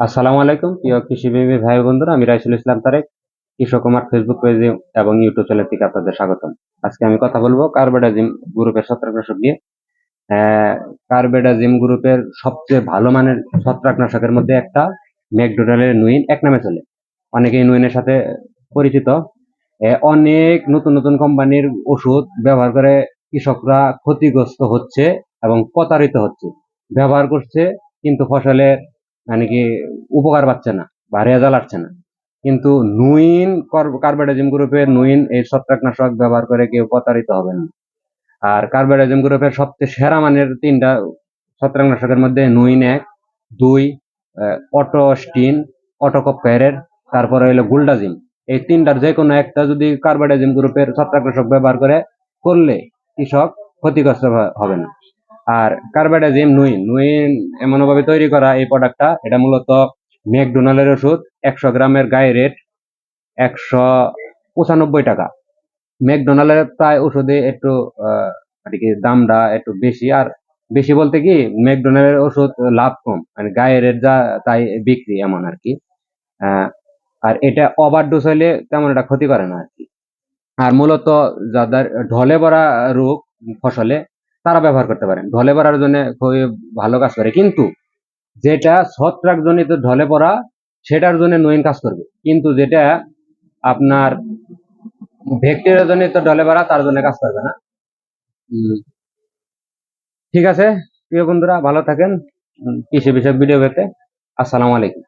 আসসালামু আলাইকুম, প্রিয় কৃষিপ্রেমী ভাই বন্ধুরা, আমি রাইসুল ইসলাম তারেক, কৃষক কুমার ফেসবুক পেজে এবং ইউটিউব চ্যানেল থেকে আপনাদের স্বাগতম। আজকে আমি কথা বলব কার্বেডাজিম গ্রুপের ছত্রাকনাশক নিয়ে। কার্বেডাজিম গ্রুপের সবচেয়ে ভালো মানের ছত্রাকনাশকের মধ্যে একটা ম্যাকডোনাল্ডের নুইন এক নামে চলে। অনেকেই নুইনের সাথে পরিচিত। অনেক নতুন নতুন কোম্পানির ওষুধ ব্যবহার করে কৃষকরা ক্ষতিগ্রস্ত হচ্ছে এবং প্রতারিত হচ্ছে। ব্যবহার করছে, কিন্তু ফসলের মানে কি উপকার পাচ্ছে না বা রেজাল্ট আসছে না। কিন্তু নুইন কার্বাইডাজিম গ্রুপের নুইন এই ছত্রাকনাশক ব্যবহার করে কেউ প্রতারিত হবে না। আর কার্বাইডাজিম গ্রুপের সবচেয়ে সেরা মানের তিনটা ছত্রাকনাশকের মধ্যে নুইন এক, দুই অটো স্টিন অটোকপ প্যারের তারপরে হলো গুলডাজিম এই তিনটার যে কোনো একটা যদি কার্বাইডাজিম গ্রুপের ছত্রাকনাশক ব্যবহার করে, করলে কৃষক ক্ষতিগ্রস্ত হবে না। আর কার্বাইডাজিম নুইন। নুইন এমনভাবে তৈরি করা এই প্রোডাক্টটা এটা মূলত ম্যাকডোনাল্ডের ওষুধ, একশো গ্রামের গায়ে রেট একশো পঁচানব্বই টাকা। ম্যাকডোনাল্ডের প্রায় ওষুধে একটু আর কি দামটা একটু বেশি, আর বেশি বলতে কি, ম্যাকডোনাল্ডের ওষুধ লাভ কম মানে গায়ে রেট যা, তাই বিক্রি এমন আর কি। আর এটা ওভার ডোজ হলে তেমন একটা ক্ষতি করে না আর কি। আর মূলত যাদের ঢলে পড়া রোগ, ফসলে তারা ব্যবহার করতে পারেন। ঢলে পড়ার জন্য খুবই ভালো কাজ করে। কিন্তু যেটা ছত্রাক জনিত ঢলে পড়া সেটার জন্য নইন কাজ করবে। কিন্তু যেটা আপনার ব্যাকটেরিয়া জনিত ঢলে পড়া তার জন্য কাজ করবে না। ঠিক আছে? প্রিয় বন্ধুরা ভালো থাকেন। কৃষি বিষয়ক ভিডিও পেতে। আসসালামু আলাইকুম।